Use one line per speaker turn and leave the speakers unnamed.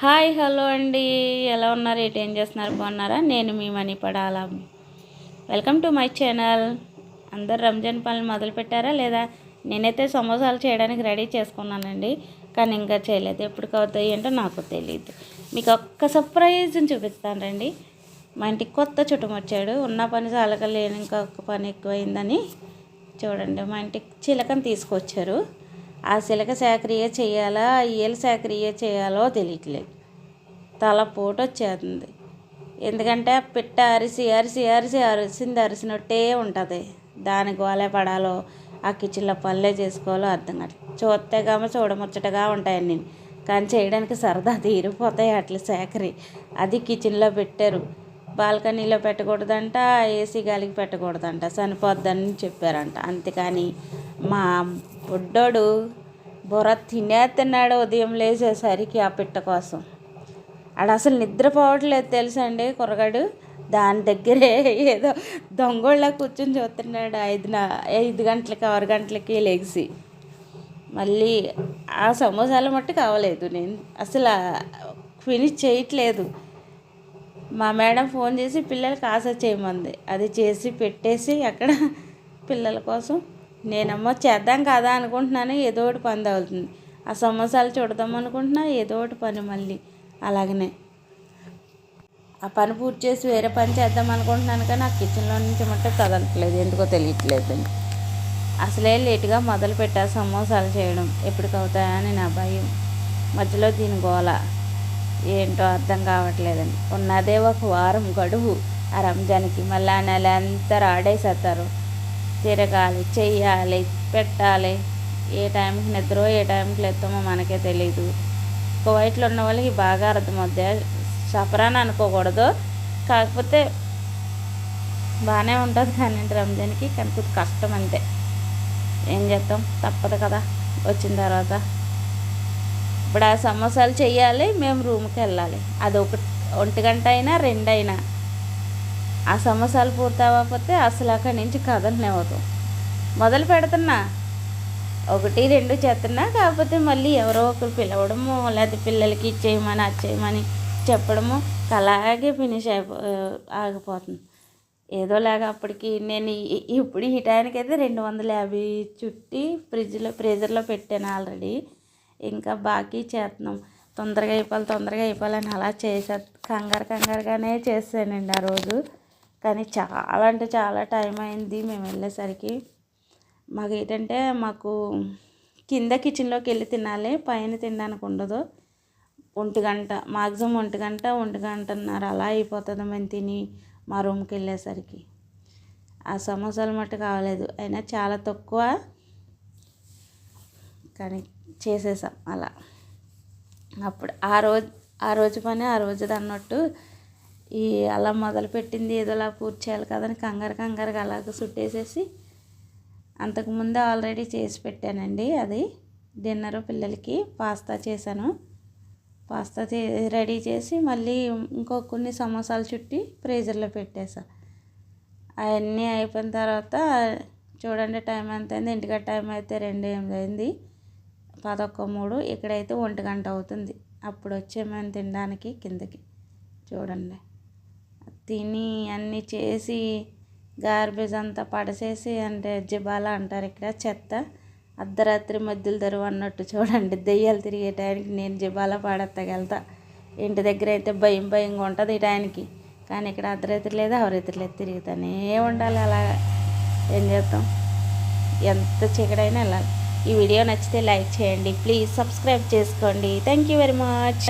Hi hello అండి. ఎలా ఉన్నారు? ఏంటి ఏం చేస్తున్నారు? బాగున్నారా? నేను మీ మనీ పడాలా. Welcome to my channel. అందరు రంజాన్ పనులు మొదలు పెట్టారా లేదా? నేనైతే సమోసాలు చేయడానికి రెడీ చేసుకున్నానండి కానీ ఇంకా చేయలేదు. ఎప్పుడు అవుతాయి ఏంటో నాకు తెలియదు మీకు ఒక్క సర్ప్రైజ్ చూపిస్తాను రండి. మా ఇంటికి కొత్త చుట్టుమొచ్చాడు ఉన్న పని చాలక లేని ఇంకా ఒక పని ఎక్కువైందని చూడండి. మా ఇంటికి చిలకని తీసుకొచ్చారు. ఆ సిలక సేకరియ చేయాలా? ఈల సేకరియ చేయాలో తెలియట్లేదు. తల పూట వచ్చేస్తుంది. ఎందుకంటే పిట్ట అరిసి అరిసి అరిసి అరిసింది అరిసినట్టే ఉంటుంది. దానికి గోలే పడాలో? ఆ కిచెన్లో పల్లె చేసుకోవాలో అర్థం కాదు చూస్తే గమ చూడముచ్చటగా ఉంటాయండి కానీ చేయడానికి సరదా తీరిపోతాయి అట్లా సేకరి అది కిచెన్లో పెట్టారు. బాల్కనీలో పెట్టకూడదంట ఏసీ గాలికి పెట్టకూడదంట. చనిపోద్దని చెప్పారంట. అంతేకాని మా బుడ్డోడు బుర్ర తినేస్తున్నాడు ఉదయం లేచేసరికి ఆ పిట్ట కోసం. ఆడ అసలు నిద్రపోవట్లేదు తెలుసా అండి కుర్రగాడు? దాని దగ్గరే ఏదో దొంగోళ్ళ కూర్చొని చూస్తున్నాడు ఐదు ఐదు గంటలకి ఆరు గంటలకి లెగిసి మళ్ళీ ఆ సమోసాల మట్టు కావలేదు. నేను అసలు ఫినిష్ చేయట్లేదు. మా మేడం ఫోన్ చేసి పిల్లలకి ఆశ చేయమంది. అది చేసి పెట్టేసి అక్కడ పిల్లల కోసం నేనమ్మో చేద్దాం కదా అనుకుంటున్నాను ఏదో ఒకటి పని తగులుతుంది. ఆ సమోసాలు చూడదాం అనుకుంటున్నా ఏదో ఒకటి పని మళ్ళీ. అలాగనే. ఆ పని పూర్తి చేసి వేరే పని చేద్దాం అనుకుంటున్నాను కానీ ఆ కిచెన్లో నుంచి మట్టే కదలట్లేదు ఎందుకో తెలియట్లేదు. అసలే లేటుగా మొదలు పెట్టా సమోసాలు చేయడం. ఎప్పటికవుతాయని నా భయం. మధ్యలో దీని గోల. ఏంటో అర్థం కావట్లేదండి ఉన్నదే ఒక వారం గడువు. ఆ రంజాన్కి మళ్ళీ ఆ నెల అంతా రాడేసేస్తారు తిరగాలి చెయ్యాలి పెట్టాలి. ఏ టైంకి నిద్ర ఏ టైంకి లేస్తామో మనకే తెలియదు కువైట్లో ఉన్న వాళ్ళకి బాగా అర్థమవుద్ది. సఫరాన్ అనుకోకూడదు. కాకపోతే బాగానే ఉంటుంది కానీ రంజాన్కి కానీ కష్టం అంతే. ఏం చేస్తాం తప్పదు కదా వచ్చిన తర్వాత. ఇప్పుడు ఆ సమోసాలు చేయాలి మేము రూమ్కి వెళ్ళాలి. అది ఒక ఒంటి గంట అయినా రెండు అయినా ఆ సమోసాలు పూర్తి అసలు అక్కడి నుంచి కదలనివ్వదు మొదలు పెడుతున్నా. ఒకటి రెండు చేస్తున్నా కాకపోతే మళ్ళీ ఎవరో ఒకరు పిలవడము లేకపోతే పిల్లలకి ఇచ్చేయమని అచ్చేయమని చెప్పడము అలాగే ఫినిష్ అయిపో ఆగిపోతుంది. ఏదోలాగా అప్పటికి నేను ఇప్పుడు ఈ టైంకైతే అయితే రెండు వందల యాభై చుట్టి ఫ్రిడ్జ్లో ఫ్రీజర్లో పెట్టాను ఆల్రెడీ. ఇంకా బాకీ చేస్తున్నాం తొందరగా అయిపోవాలి తొందరగా అయిపోవాలని అలా చేసే కంగారు కంగారుగానే చేసానండి ఆ రోజు. కానీ చాలా అంటే చాలా టైం అయింది మేము వెళ్ళేసరికి. మాకు ఏంటంటే మాకు కింద కిచెన్లోకి వెళ్ళి తినాలి పైన తినడానికి ఉండదు. ఒంటి గంట మాక్సిమం ఒంటి గంట ఒంటి గంటన్నర అలా అయిపోతుంది మేము తిని మా రూమ్కి వెళ్ళేసరికి. ఆ సమోసాలు మట్టు కావలేదు అయినా చాలా తక్కువ. కానీ చేసేసాం అలా. అప్పుడు ఆ రోజు ఆ రోజు పని ఆ రోజుది అన్నట్టు ఈ అలా మొదలుపెట్టింది ఏదోలా పూర్తి చేయాలి కదని కంగారు కంగారుగా అలాగ చుట్టేసేసి అంతకుముందే ఆల్రెడీ చేసి పెట్టానండి అది. డిన్నర్ పిల్లలకి పాస్తా చేశాను. పాస్తా రెడీ చేసి మళ్ళీ ఇంకో కొన్ని సమోసాలు చుట్టి ఫ్రీజర్లో పెట్టేసా అవన్నీ అయిపోయిన తర్వాత చూడండి టైం ఎంత అయింది ఇంటికి టైం అయితే రెండు ఎనిమిది అయింది పదొక్క మూడు ఇక్కడైతే ఒంటి గంట అవుతుంది. అప్పుడు వచ్చే మేము తినడానికి కిందకి. చూడండి. తిని అన్నీ చేసి గార్బేజ్ అంతా పడసేసి అంటే జిబాలా అంటారు ఇక్కడ చెత్త. అర్ధరాత్రి మధ్యలో తెరువు అన్నట్టు చూడండి. దెయ్యాలు తిరిగే టైంకి నేను జిబాల పాడెత్తగలుగుతా. ఇంటి దగ్గర అయితే భయం భయంగా ఉంటుంది ఈ టైంకి. కానీ ఇక్కడ అర్ధరాత్రి లేదు అవరాత్రి లేదు తిరుగుతానే ఉండాలి అలా. ఏం చేస్తాం ఎంత చీకటైనా వెళ్ళాలి. ఈ వీడియో నచ్చితే లైక్ చేయండి. ప్లీజ్ సబ్స్క్రైబ్ చేసుకోండి. Thank you very much.